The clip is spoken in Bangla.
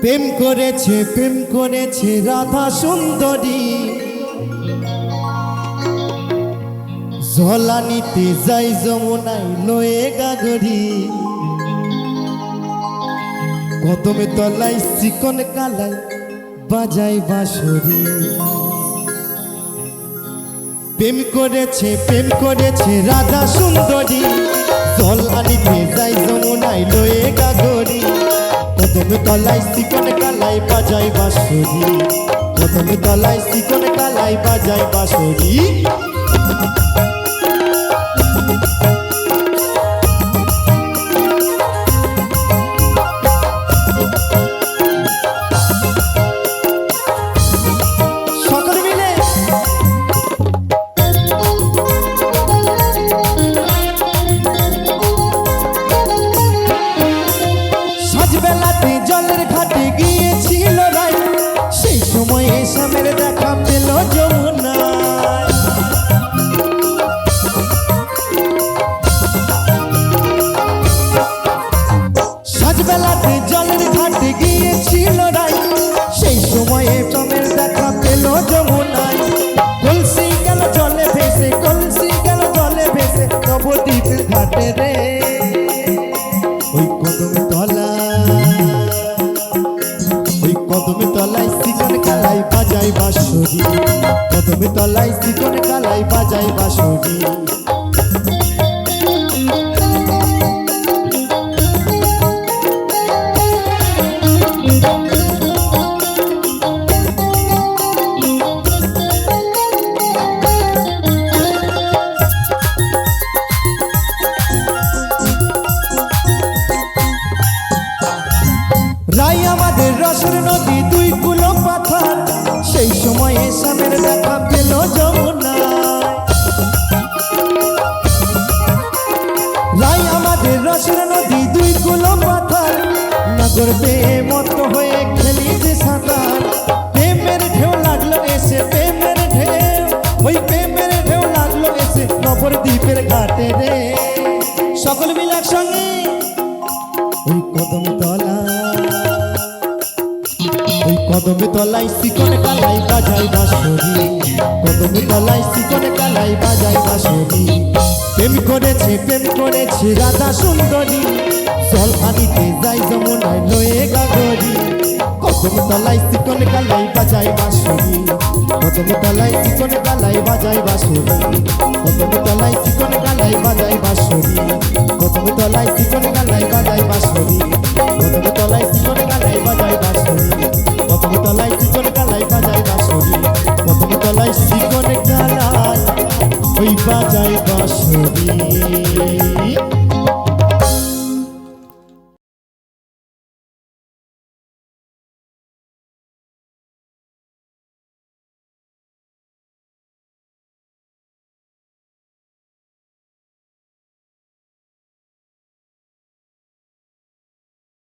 প্রেম করেছে প্রেম করেছে রাধা সুন্দরী। জলানিতে যাই যমুনাই লয়ে গাগরি। কদমে তলাই চিকন কালাই বাজাই বাঁশরি। প্রেম করেছে প্রেম করেছে রাধা সুন্দরী। জল আনিতে কদমে তলায় শিকন কালাই বাজাই বাঁশরি কদমে তলায় শিকন কালাই বাজাই বাঁশরি সাজবেলাতে জলের ঘাটে গিয়েছিল রাই সেই সময়ে স্বামীর দেখা পেল যমুনা সাজবেলাতে জলের ঘাটে গিয়েছিল রাই সেই সময়ে প্রেমের দেখা পেল যমুনায়। কলসি গেল জলে ভেসে, কলসি গেল জলে ভেসে, নবদ্বীপের ঘাটে রে। তলায় সিকন কালাই বাজাই বাঁশরি কদমে তলায় সিকন কালাই বাজাই বাঁশরি রাই আমাদের রসের নদী দুই কুলো পাথর। সেই সময়ে স্বামীর দেখা পেল যমুনা। রাই আমাদের রসের নদী দুই কুলো পাথর। নগর বেয়ে মত হয়ে খেলি যে সাঁতার। প্রেমের ঢেউ লাগল এসে প্রেমের ঢেউ। ওই প্রেমের ঢেউ লাগল এসে নবদ্বীপের ঘাটে রে। সকল মিলে একসঙ্গে। ওই কদম কদমে তলাই শিকন কালাই বাজাই বাঁশরি। কদমে তলাই শিকন কালাই বাজাই বাঁশরি। প্রেম করেছে প্রেম করেছে রাধা সুন্দরী। জল আনিতে যাই যমুনায় লয়ে গাগরি। কদমে তলাই শিকন কালাই বাজাই বাঁশরি। কদমে তলাই শিকন কালাই বাজাই বাঁশরি। কদমে তলাই শিকন কালাই বাজাই বাঁশরি। কদমে তলাই শিকন কালাই বাজাই বাঁশরি। বাজাই বাঁশরি।